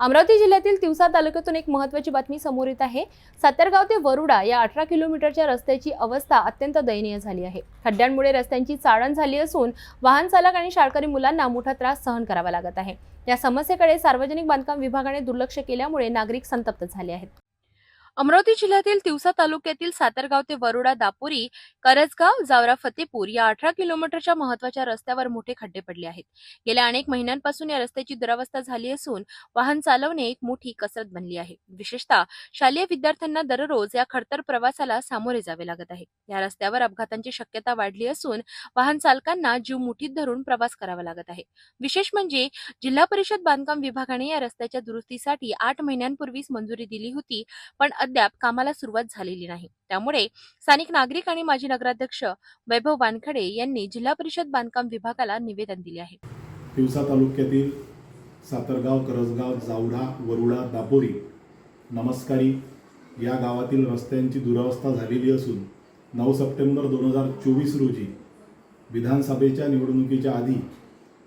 अमरावती जिल्ह्यातील तिवसा तालुक्यातून एक महत्त्वाची बातमी समोर येत आहे. सातारगाव ते वरुडा या अठरा किलोमीटरच्या रस्त्याची अवस्था अत्यंत दयनीय झाली आहे. खड्ड्यांमुळे रस्त्यांची चाळण झाली असून वाहन चालक आणि शाळकरी मुलांना मोठा त्रास सहन करावा लागत आहे. या समस्येकडे सार्वजनिक बांधकाम विभागाने दुर्लक्ष केल्यामुळे नागरिक संतप्त झाले आहेत. अमरावती जिल्ह्यातील तिवसा तालुक्यातील सातारगाव ते वरुडा दापोरी करजगाव जावरा फतेपूर या अठरा किलोमीटरच्या महत्त्वाच्या रस्त्यावर मोठे खड्डे पडले आहेत. गेल्या अनेक महिन्यांपासून या रस्त्याची दुरावस्था झाली असून वाहन चालवणे एक मोठी कसरत बनली आहे. विशेषतः शालेय विद्यार्थ्यांना दररोज या खडतर प्रवासाला सामोरे जावे लागत आहे. या रस्त्यावर अपघातांची शक्यता वाढली असून वाहन चालकांना जीव मुठीत धरून प्रवास करावा लागत आहे. विशेष म्हणजे जिल्हा परिषद बांधकाम विभागाने या रस्त्याच्या दुरुस्तीसाठी आठ महिन्यांपूर्वीच मंजुरी दिली होती पण अद्याप कामाला सुरुवात झालेली नाही. त्यामुळे स्थानिक नागरिक आणि माजी नगराध्यक्ष वैभव वानखडे यांनी जिल्हा परिषद बांधकाम विभागाला निवेदन दिले आहे. तिवसा तालुक्यातील सातरगाव करसगाव जावडा वरुडा दापोरी नमस्कारी या गावातील रस्त्यांची दुरावस्था झालेली असून नऊ सप्टेंबर दोन हजार चोवीस रोजी विधानसभेच्या निवडणुकीच्या आधी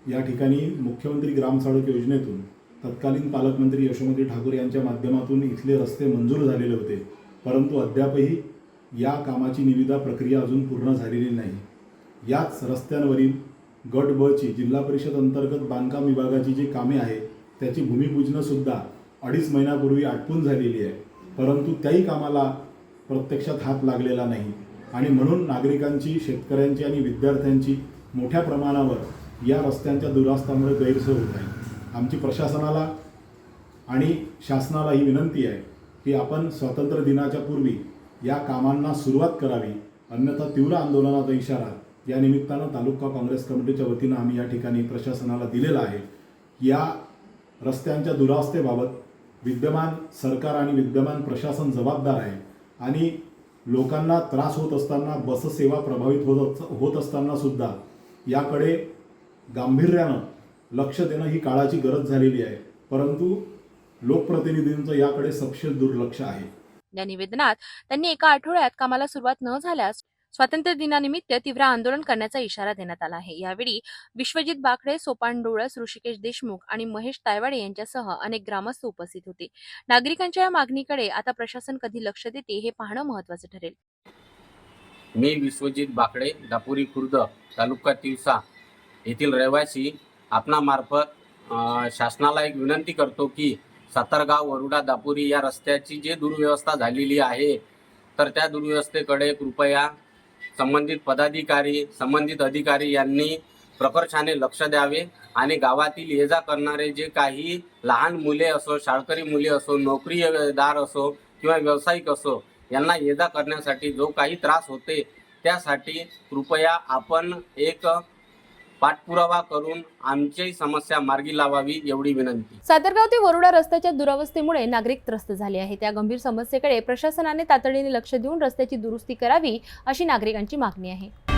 या ठिकाणी मुख्यमंत्री ग्रामसडक योजनेतून तत्कालीन पालकमंत्री यशोमती ठाकूर यांच्या माध्यमातून इथले रस्ते मंजूर झालेले होते. परंतु अद्यापही या कामाची निविदा प्रक्रिया अजून पूर्ण झालेली नाही. याच रस्त्यांवरील गटबळची जिल्हा परिषद अंतर्गत बांधकाम विभागाची जी कामे आहे त्याची भूमिपूजनसुद्धा अडीच महिन्यापूर्वी आटपून झालेली आहे. परंतु त्याही कामाला प्रत्यक्षात हात लागलेला नाही. आणि म्हणून नागरिकांची शेतकऱ्यांची आणि विद्यार्थ्यांची मोठ्या प्रमाणावर या रस्त्यांच्या दुरास्तामुळे गैरसोय होत आहे. आमची प्रशासनाला आणि शासनाला ही विनंती आहे की आपण स्वातंत्र्य दिनाच्या पूर्वी या कामांना सुरुवात करावी अन्यथा तीव्र आंदोलनाचा इशारा या निमित्तानं तालुका काँग्रेस कमिटीच्या वतीनं आम्ही या ठिकाणी प्रशासनाला दिलेला आहे. या रस्त्यांच्या दुरावस्थेबाबत विद्यमान सरकार आणि विद्यमान प्रशासन जबाबदार आहे आणि लोकांना त्रास होत असताना बससेवा प्रभावित होत होत असताना सुद्धा याकडे गांभीर्यानं लक्ष देणं ही काळाची गरज झालेली आहे. परंतु लोकप्रतिनिधींचं याकडे सपशेल दुर्लक्ष आहे. या निवेदनात त्यांनी एका आठवड्यात कामाला सुरुवात न झाल्यास स्वातंत्र्य दिनानिमित्त तीव्र आंदोलन करण्याचा इशारा देण्यात आला आहे. यावेळी विश्वजित बाखडे सोपान डोळस ऋषिकेश देशमुख आणि महेश तायवाडे यांच्यासह अनेक ग्रामस्थ उपस्थित होते. नागरिकांच्या या मागणीकडे आता प्रशासन कधी लक्ष देते हे पाहणं महत्वाचं ठरेल. मी विश्वजित बाकडे दापुरी खुर्द तालुका तिवसा येथील रहिवासी आपणामार्फत शासनाला एक विनंती करतो की सातारगाव वरुडा दापुरी या रस्त्याची जे दुर्व्यवस्था झालेली आहे तर त्या दुर्व्यवस्थेकडे कृपया संबंधित पदाधिकारी संबंधित अधिकारी यांनी प्रकर्षाने लक्ष द्यावे आणि गावातील ये जा करणारे जे काही लहान मुले असो शाळकरी मुले असो नोकरीदार असो किंवा व्यावसायिक असो यांना ये जा करण्यासाठी जो काही त्रास होते त्यासाठी कृपया आपण एक पाठपुरावा करून आमची समस्या मार्गी लावावी एवढी विनंती. सातारगाव ते वरुडा रस्त्याच्या दुरावस्थेमुळे नागरिक त्रस्त झाले आहेत. त्या गंभीर समस्येकडे प्रशासनाने तातडीने लक्ष देऊन रस्त्याची दुरुस्ती करावी अशी नागरिकांची मागणी आहे.